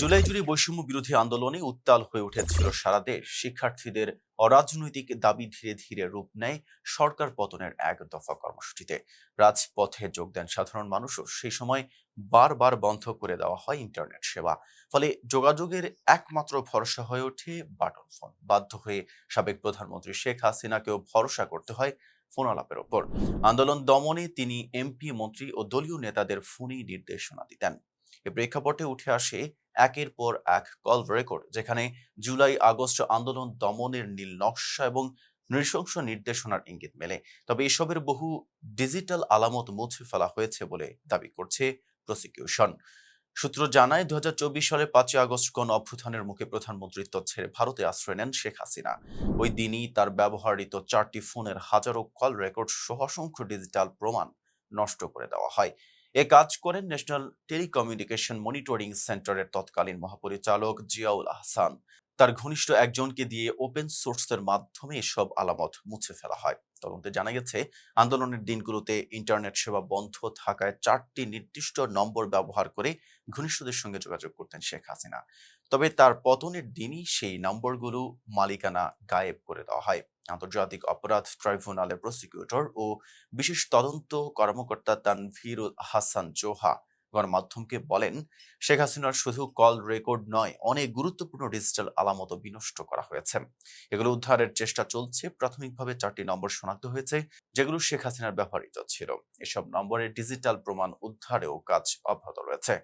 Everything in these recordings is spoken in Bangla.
জুলাই জুড়ে বৈষম্য বিরোধী আন্দোলনে উত্তাল হয়ে উঠেছিল সারা দেশ। শিক্ষার্থীদের অরাজনৈতিক দাবি ধীরে ধীরে রূপ নেয় সরকার পতনের এক দফা কর্মসূচিতে। রাজপথে যোগ দেন সাধারণ মানুষও। সেই সময় বারবার বন্ধ করে দেওয়া হয় ইন্টারনেট সেবা। ফলে যোগাযোগের একমাত্র ভরসা হয়ে ওঠে বাটন ফোন। বাধ্য হয়ে সাবেক প্রধানমন্ত্রী শেখ হাসিনাকেও ভরসা করতে হয় ফোন আলাপের ওপর। আন্দোলন দমনে তিনি এমপি, মন্ত্রী ও দলীয় নেতাদের ফোনেই নির্দেশনা দিতেন। এ প্রেক্ষাপটে উঠে আসে একের পর এক কল রেকর্ড যেখানে জুলাই, আগস্ট আন্দোলন দমনের নীল নকশা এবং নৃশংস নির্দেশনার ইঙ্গিত মেলে। তবে এসবের বহু ডিজিটাল আলামত মুছে ফেলা হয়েছে বলে দাবি করছে প্রসিকিউশন সূত্র জানায় দু সালে পাঁচই আগস্ট কোন অভ্যুত্থানের মুখে প্রধানমন্ত্রিত্ব ছেড়ে ভারতে আশ্রয় নেন শেখ হাসিনা। ওই দিনই তার ব্যবহৃত চারটি ফোনের হাজারো কল রেকর্ড সহ অসংখ্য ডিজিটাল প্রমাণ নষ্ট করে দেওয়া হয়। এ কাজ করেন ন্যাশনাল টেলিকমিউনিকেশন মনিটরিং সেন্টারের তৎকালীন মহাপরিচালক জিয়াউল আহসান। তার ঘনিষ্ঠ একজনকে দিয়ে ওপেন সোর্সের মাধ্যমে এসব আলামত মুছে ফেলা হয়। তদন্তে জানা গেছে, আন্দোলনের দিনগুলোতে ইন্টারনেট সেবা বন্ধ থাকায় চারটি নির্দিষ্ট নম্বর ব্যবহার করে ঘনিষ্ঠদের সঙ্গে যোগাযোগ করতেন শেখ হাসিনা। তবে তার পতনের দিনই সেই নম্বরগুলো মালিকানা গায়েব করে দেওয়া হয়। আন্তর্জাতিক অপরাধ ট্রাইব্যুনালের প্রসিকিউটর ও বিশেষ তদন্ত কর্মকর্তা তানভীরুল হাসান জোহা গণমাধ্যমকে বলেন, শেখ হাসিনার শুধু কল রেকর্ড নয়, অনেক গুরুত্বপূর্ণ ডিজিটাল আলামত বিনষ্ট করা হয়েছে। এগুলো উদ্ধারের চেষ্টা চলছে, প্রাথমিকভাবে চারটি নম্বর শনাক্ত হয়েছে, যেগুলো শেখ হাসিনার ব্যবহৃত ছিল। এসব নম্বরের ডিজিটাল প্রমাণ উদ্ধারেও কাজ অব্যাহত রয়েছে।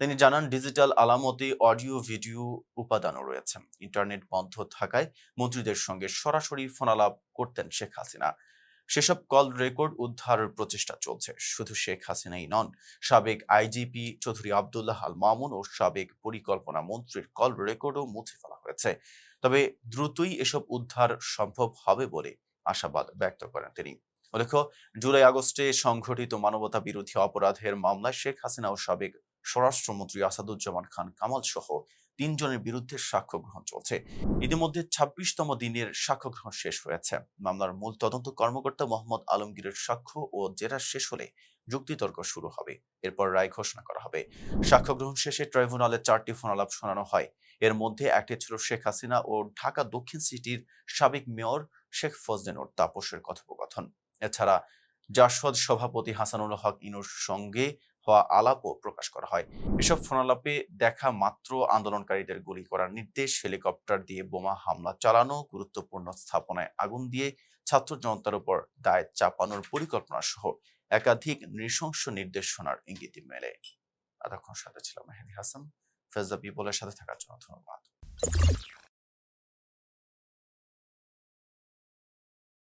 তিনি জানান, ডিজিটাল আলামতে অডিও, ভিডিও উপাদানও রয়েছে। ইন্টারনেট বন্ধ থাকায় মন্ত্রীদের সঙ্গে সরাসরি ফোনালাপ করতেন শেখ হাসিনা। সেসব কল রেকর্ড উদ্ধারের প্রচেষ্টা চলছে। শুধু শেখ হাসিনাই নন, সাবেক আইজিপি চৌধুরী আবদুল্লাহ আল মামুন ও সাবেক পরিকল্পনা মন্ত্রীর কল রেকর্ডও মুছে ফেলা হয়েছে। তবে দ্রুতই এসব উদ্ধার সম্ভব হবে বলে আশাবাদ ব্যক্ত করেন তিনি। উল্লেখ্য, জুলাই আগস্টে সংঘটিত মানবতা বিরোধী অপরাধের মামলায় শেখ হাসিনা ও সাবেক স্বরাষ্ট্রমন্ত্রী আসাদুজ্জামান খান কামাল সহ তিনজনের বিরুদ্ধে সাক্ষ্য গ্রহণ চলছে। ইতিমধ্যে ছাব্বিশতম দিনের সাক্ষ্য গ্রহণ শেষ হয়েছে। মামলার মূল তদন্ত কর্মকর্তা মোহাম্মদ আলমগীরের সাক্ষ্য ও জেরা শেষ হলে যুক্তিতর্ক শুরু হবে। এরপর রায় ঘোষণা করা হবে। সাক্ষ্য গ্রহণ শেষে ট্রাইব্যুনালে চারটি ফোনালাপ শোনানো হয়। এর মধ্যে একটি ছিল শেখ হাসিনা ও ঢাকা দক্ষিণ সিটির সাবেক মেয়র শেখ ফজলেনুর তাপসের কথোপকথন। এছাড়া জাসদ সভাপতি হাসানুল হক ইনুর সঙ্গে হওয়া আলাপও প্রকাশ করা হয়। এসব ফোনালাপে দেখা মাত্র আন্দোলনকারীদের গুলি করার নির্দেশ, হেলিকপ্টার দিয়ে বোমা হামলা চালানো, গুরুত্বপূর্ণ স্থাপনায় আগুন দিয়ে ছাত্র জনতার উপর দায় চাপানোর পরিকল্পনা সহ একাধিক নৃশংস নির্দেশনার ইঙ্গিত মেলে। এতক্ষণ সাথে ছিল মেহেদি হাসান। ফেজা পিপলের সাথে থাকার জন্য ধন্যবাদ।